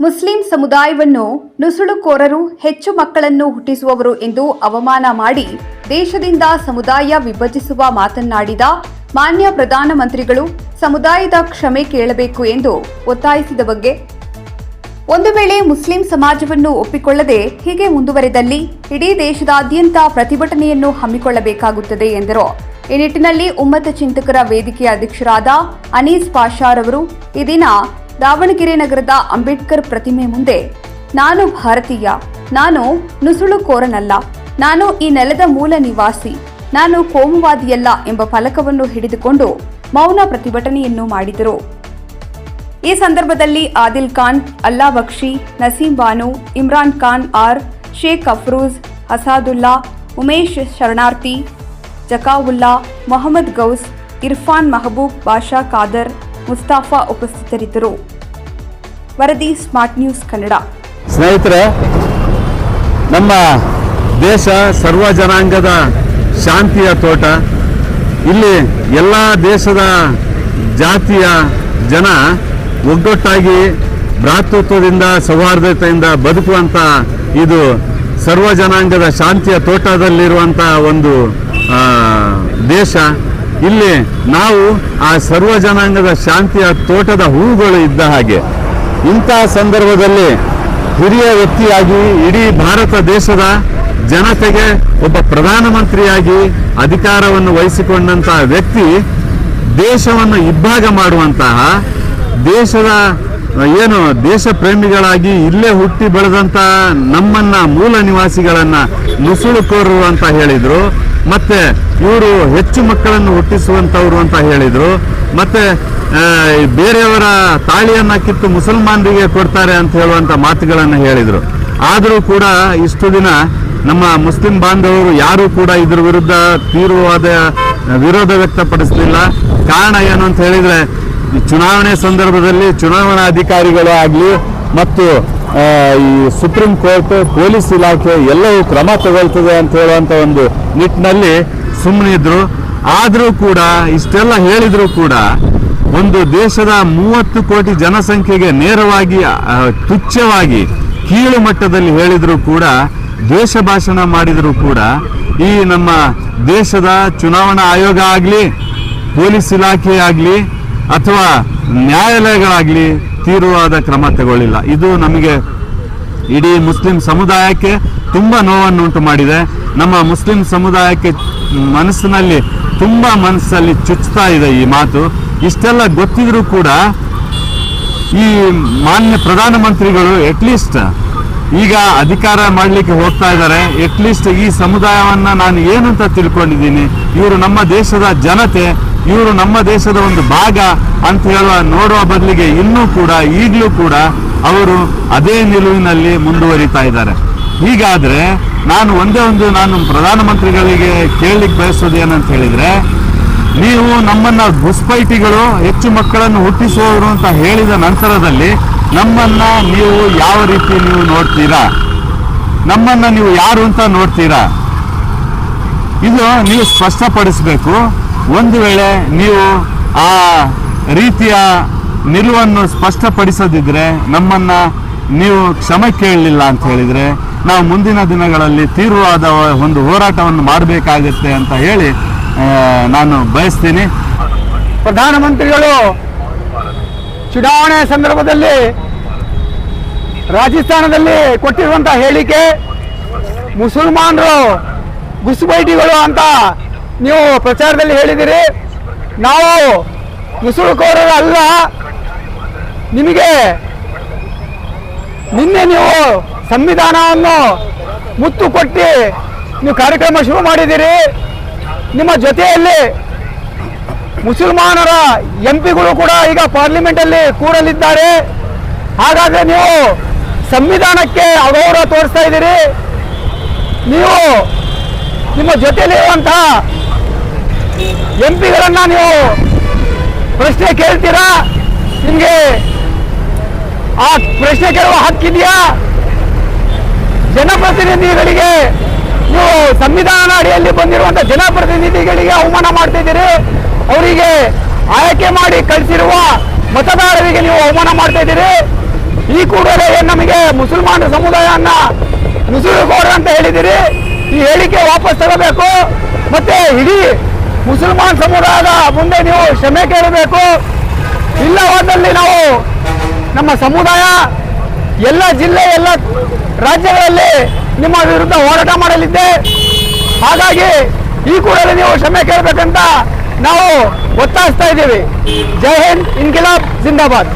Muslim ಸಮುದಾಯವನ್ನು ನುಸುಳುಕೋರರು ಹೆಚ್ಚು ಮಕ್ಕಳನ್ನು ಹುಟ್ಟಿಸುವವರು ಎಂದು ಅವಮಾನ ಮಾಡಿ ದೇಶದಿಂದ ಸಮುದಾಯ ವಿಭಜಿಸುವ ಮಾತನ್ನಾಡಿದ ಮಾನ್ಯ ಪ್ರಧಾನಮಂತ್ರಿಗಳು ಸಮುದಾಯದ ಕ್ಷಮೆ ಕೇಳಬೇಕು ಎಂದು ಒತ್ತಾಯಿಸಿದ ಬಗ್ಗೆ, ಒಂದು ವೇಳೆ ಮುಸ್ಲಿಂ ಸಮಾಜವನ್ನು ಒಪ್ಪಿಕೊಳ್ಳದೆ ಹೀಗೆ ಮುಂದುವರೆದಲ್ಲಿ ಇಡೀ ದೇಶದಾದ್ಯಂತ ಪ್ರತಿಭಟನೆಯನ್ನು ಹಮ್ಮಿಕೊಳ್ಳಬೇಕಾಗುತ್ತದೆ ಎಂದರು. ಈ ನಿಟ್ಟಿನಲ್ಲಿ ಉಮ್ಮತ ಚಿಂತಕರ ವೇದಿಕೆಯ ಅಧ್ಯಕ್ಷರಾದ ಅನೀಸ್ ಪಾಷಾರವರು ಈ ದಿನ ದಾವಣಗೆರೆ ನಗರದ ಅಂಬೇಡ್ಕರ್ ಪ್ರತಿಮೆ ಮುಂದೆ, ನಾನು ಭಾರತೀಯ, ನಾನು ನುಸುಳುಕೋರನಲ್ಲ, ನಾನು ಈ ನೆಲದ ಮೂಲ ನಿವಾಸಿ, ನಾನು ಕೋಮುವಾದಿಯಲ್ಲ ಎಂಬ ಫಲಕವನ್ನು ಹಿಡಿದುಕೊಂಡು ಮೌನ ಪ್ರತಿಭಟನೆಯನ್ನು ಮಾಡಿದರು. ಈ ಸಂದರ್ಭದಲ್ಲಿ ಆದಿಲ್ ಖಾನ್ ಅಲ್ಲಾ ಬಕ್ಷಿ, ನಸೀಂ ಬಾನು, ಇಮ್ರಾನ್ ಖಾನ್, ಆರ್, ಶೇಖ್ ಅಫ್ರೂಜ್, ಅಸಾದುಲ್ಲಾ, ಉಮೇಶ್ ಶರಣಾರ್ಥಿ, ಜಕಾವುಲ್ಲಾ, ಮೊಹಮ್ಮದ್ ಗೌಸ್, ಇರ್ಫಾನ್ ಮಹಬೂಬ್, ಬಾಷಾ ಖಾದರ್ ಮುಸ್ತಾಫಾ ಉಪಸ್ಥಿತರಿದ್ದರು. ವರದಿ ಸ್ಮಾರ್ಟ್ ನ್ಯೂಸ್ ಕನ್ನಡ. ಸ್ನೇಹಿತರೆ, ನಮ್ಮ ದೇಶ ಸರ್ವ ಜನಾಂಗದ ಶಾಂತಿಯ ತೋಟ. ಇಲ್ಲಿ ಎಲ್ಲ ದೇಶದ ಜಾತಿಯ ಜನ ಒಗ್ಗಟ್ಟಾಗಿ ಭ್ರಾತೃತ್ವದಿಂದ, ಸೌಹಾರ್ದತೆಯಿಂದ ಬದುಕುವಂತ ಇದು ಸರ್ವ ಜನಾಂಗದ ಶಾಂತಿಯ ತೋಟದಲ್ಲಿರುವಂಥ ಒಂದು ದೇಶ. ಇಲ್ಲಿ ನಾವು ಆ ಸರ್ವ ಜನಾಂಗದ ಶಾಂತಿಯ ತೋಟದ ಹೂಗಳು ಇದ್ದ ಹಾಗೆ. ಇಂತಹ ಸಂದರ್ಭದಲ್ಲಿ ಹಿರಿಯ ವ್ಯಕ್ತಿಯಾಗಿ ಇಡೀ ಭಾರತ ದೇಶದ ಜನತೆಗೆ ಒಬ್ಬ ಪ್ರಧಾನಮಂತ್ರಿಯಾಗಿ ಅಧಿಕಾರವನ್ನು ವಹಿಸಿಕೊಂಡಂತಹ ವ್ಯಕ್ತಿ ದೇಶವನ್ನು ಇಬ್ಬಾಗ ಮಾಡುವಂತಹ, ದೇಶದ ಏನು ದೇಶ ಪ್ರೇಮಿಗಳಾಗಿ ಇಲ್ಲೇ ಹುಟ್ಟಿ ಬೆಳೆದಂತಹ ನಮ್ಮನ್ನ ಮೂಲ ನಿವಾಸಿಗಳನ್ನ ನುಸುಳುಕೋರರು ಅಂತ ಹೇಳಿದ್ರು. ಮತ್ತೆ ಇವರು ಹೆಚ್ಚು ಮಕ್ಕಳನ್ನು ಹುಟ್ಟಿಸುವಂತವ್ರು ಅಂತ ಹೇಳಿದ್ರು. ಮತ್ತೆ ಬೇರೆಯವರ ತಾಳಿಯನ್ನ ಕಿತ್ತು ಮುಸಲ್ಮಾನರಿಗೆ ಕೊಡ್ತಾರೆ ಅಂತ ಹೇಳುವಂತ ಮಾತುಗಳನ್ನು ಹೇಳಿದ್ರು. ಆದರೂ ಕೂಡ ಇಷ್ಟು ದಿನ ನಮ್ಮ ಮುಸ್ಲಿಂ ಬಾಂಧವರು ಯಾರೂ ಕೂಡ ಇದ್ರ ವಿರುದ್ಧ ತೀವ್ರವಾದ ವಿರೋಧ ವ್ಯಕ್ತಪಡಿಸಲಿಲ್ಲ. ಕಾರಣ ಏನು ಅಂತ ಹೇಳಿದ್ರೆ ಚುನಾವಣೆ ಸಂದರ್ಭದಲ್ಲಿ ಚುನಾವಣಾ ಅಧಿಕಾರಿಗಳು ಆಗಲಿ ಮತ್ತು ಈ ಸುಪ್ರೀಂ ಕೋರ್ಟ್ ಪೊಲೀಸ್ ಇಲಾಖೆ ಎಲ್ಲವೂ ಕ್ರಮ ತಗೊಳ್ತದೆ ಅಂತ ಹೇಳುವಂತ ಒಂದು ನಿಟ್ಟಿನಲ್ಲಿ ಸುಮ್ಮನಿದ್ರು ಆದರೂ ಕೂಡ, ಇಷ್ಟೆಲ್ಲ ಹೇಳಿದರೂ ಕೂಡ, ಒಂದು ದೇಶದ ಮೂವತ್ತು ಕೋಟಿ ಜನಸಂಖ್ಯೆಗೆ ನೇರವಾಗಿ ತುಚ್ಛವಾಗಿ ಕೀಳು ಮಟ್ಟದಲ್ಲಿ ಹೇಳಿದರೂ ಕೂಡ ದ್ವೇಷ ಭಾಷಣ ಮಾಡಿದ್ರು ಕೂಡ, ಈ ನಮ್ಮ ದೇಶದ ಚುನಾವಣಾ ಆಯೋಗ ಆಗಲಿ ಪೊಲೀಸ್ ಇಲಾಖೆ ಆಗಲಿ, ಅಥವಾ ನ್ಯಾಯಾಲಯಗಳಾಗಲಿ ತೀವ್ರವಾದ ಕ್ರಮ ತಗೊಳ್ಳಿಲ್ಲ. ಇದು ನಮಗೆ ಇಡೀ ಮುಸ್ಲಿಂ ಸಮುದಾಯಕ್ಕೆ ತುಂಬ ನೋವನ್ನು ಉಂಟು ಮಾಡಿದೆ. ನಮ್ಮ ಮುಸ್ಲಿಂ ಸಮುದಾಯಕ್ಕೆ ಮನಸ್ಸಿನಲ್ಲಿ ತುಂಬ ಮನಸ್ಸಲ್ಲಿ ಚುಚ್ಚುತ್ತಾ ಇದೆ ಈ ಮಾತು. ಇಷ್ಟೆಲ್ಲ ಗೊತ್ತಿದ್ರೂ ಕೂಡ ಈ ಮಾನ್ಯ ಪ್ರಧಾನಮಂತ್ರಿಗಳು ಅಟ್ಲೀಸ್ಟ್ ಈಗ ಅಧಿಕಾರ ಮಾಡಲಿಕ್ಕೆ ಹೋಗ್ತಾ ಇದ್ದಾರೆ. ಅಟ್ಲೀಸ್ಟ್ ಈ ಸಮುದಾಯವನ್ನ ನಾನು ಏನು ಅಂತ ತಿಳ್ಕೊಂಡಿದ್ದೀನಿ? ಇವರು ನಮ್ಮ ದೇಶದ ಜನತೆ. ಇವರು ನಮ್ಮ ದೇಶದ ಒಂದು ಭಾಗ ಅಂತ ಹೇಳುವ, ನೋಡುವ ಬದಲಿಗೆ ಇನ್ನೂ ಕೂಡ, ಈಗಲೂ ಕೂಡ ಅವರು ಅದೇ ನಿಲುವಿನಲ್ಲಿ ಮುಂದುವರಿತಾ ಇದ್ದಾರೆ. ಹೀಗಾದ್ರೆ ನಾನು ಒಂದೇ ಒಂದು ನಾನು ಪ್ರಧಾನಮಂತ್ರಿಗಳಿಗೆ ಕೇಳಲಿಕ್ಕೆ ಬಯಸೋದು ಏನಂತ ಹೇಳಿದ್ರೆ, ನೀವು ನಮ್ಮನ್ನ ಘುಸ್ಪೈಟಿಗಳು ಹೆಚ್ಚು ಮಕ್ಕಳನ್ನು ಹುಟ್ಟಿಸುವವರು ಅಂತ ಹೇಳಿದ ನಂತರದಲ್ಲಿ ನಮ್ಮನ್ನ ನೀವು ಯಾವ ರೀತಿ ನೀವು ನೋಡ್ತೀರಾ? ನಮ್ಮನ್ನ ನೀವು ಯಾರು ಅಂತ ನೋಡ್ತೀರಾ? ಇದು ನೀವು ಸ್ಪಷ್ಟಪಡಿಸಬೇಕು. ಒಂದು ವೇಳೆ ನೀವು ಆ ರೀತಿಯ ನಿಲುವನ್ನು ಸ್ಪಷ್ಟಪಡಿಸದಿದ್ರೆ ನಮ್ಮನ್ನ ನೀವು ಕ್ಷಮೆ ಕೇಳಲಿಲ್ಲ ಅಂತ ಹೇಳಿದ್ರೆ ನಾವು ಮುಂದಿನ ದಿನಗಳಲ್ಲಿ ತೀವ್ರವಾದ ಒಂದು ಹೋರಾಟವನ್ನು ಮಾಡಬೇಕಾಗುತ್ತೆ ಅಂತ ಹೇಳಿ ನಾನು ಬಯಸ್ತೀನಿ. ಪ್ರಧಾನಮಂತ್ರಿಗಳು, ಚುನಾವಣೆ ಸಂದರ್ಭದಲ್ಲಿ ರಾಜಸ್ಥಾನದಲ್ಲಿ ಕೊಟ್ಟಿರುವಂತಹ ಹೇಳಿಕೆ, ಮುಸಲ್ಮಾನರು ಗುಸುಬೈಟಿಗಳು ಅಂತ ನೀವು ಪ್ರಚಾರದಲ್ಲಿ ಹೇಳಿದಿರಿ, ನಾವು ಮುಸುಳುಕೋರರು ಅಲ್ಲ. ನಿಮಗೆ ನಿನ್ನೆ ನೀವು ಸಂವಿಧಾನವನ್ನು ಮುತ್ತು ಕೊಟ್ಟು ನೀವು ಕಾರ್ಯಕ್ರಮ ಶುರು ಮಾಡಿದ್ದೀರಿ ನಿಮ್ಮ ಜೊತೆಯಲ್ಲಿ ಮುಸಲ್ಮಾನರ ಎಂ ಪಿಗಳು ಕೂಡ ಈಗ ಪಾರ್ಲಿಮೆಂಟಲ್ಲಿ ಕೂರಲಿದ್ದಾರೆ ಹಾಗಾದರೆ ನೀವು ಸಂವಿಧಾನಕ್ಕೆ ಅಗೌರವ ತೋರಿಸ್ತಾ ಇದ್ದೀರಿ. ನೀವು ನಿಮ್ಮ ಜೊತೆಯಲ್ಲಿರುವಂತಹ ಎಂ ಪಿಗಳನ್ನ ನೀವು ಪ್ರಶ್ನೆ ಕೇಳ್ತೀರಾ? ನಿಮಗೆ ಆ ಪ್ರಶ್ನೆ ಕೇಳುವ ಹಕ್ಕಿದೆಯಾ ಜನಪ್ರತಿನಿಧಿಗಳಿಗೆ ನೀವು ಸಂವಿಧಾನ ಅಡಿಯಲ್ಲಿ ಬಂದಿರುವಂತಹ ಜನಪ್ರತಿನಿಧಿಗಳಿಗೆ ಅವಮಾನ ಮಾಡ್ತಿದ್ದೀರಿ. ಅವರಿಗೆ ಆಯ್ಕೆ ಮಾಡಿ ಕಳಿಸಿರುವ ಮತದಾರರಿಗೆ ನೀವು ಅವಮಾನ ಮಾಡ್ತಾ ಇದ್ದೀರಿ ಈ ಕೂಡಲೇ ನಮಗೆ ಮುಸಲ್ಮಾನ ಸಮುದಾಯನ್ನ ನುಸುಳುಕೋರು ಅಂತ ಹೇಳಿದಿರಿ ಈ ಹೇಳಿಕೆ ವಾಪಸ್ ತಗೋಬೇಕು. ಮತ್ತೆ ಇಡೀ ಮುಸಲ್ಮಾನ್ ಸಮುದಾಯದ ಮುಂದೆ ನೀವು ಕ್ಷಮೆ ಕೇಳಬೇಕು. ಇಲ್ಲವಾದಲ್ಲಿ ನಾವು ನಮ್ಮ ಸಮುದಾಯ ಎಲ್ಲ ಜಿಲ್ಲೆ, ಎಲ್ಲ ರಾಜ್ಯಗಳಲ್ಲಿ ನಿಮ್ಮ ವಿರುದ್ಧ ಹೋರಾಟ ಮಾಡಲಿದ್ದೆ. ಹಾಗಾಗಿ ಈ ಕೂಡಲೇ ನೀವು ಕ್ಷಮೆ ಕೇಳಬೇಕಂತ ನಾವು ಒತ್ತಾಯಿಸ್ತಾ ಇದ್ದೀವಿ. ಜೈ ಹಿಂದ್, ಇನ್ಕಿಲಾಬ್, ಜಿಂದಾಬಾದ್.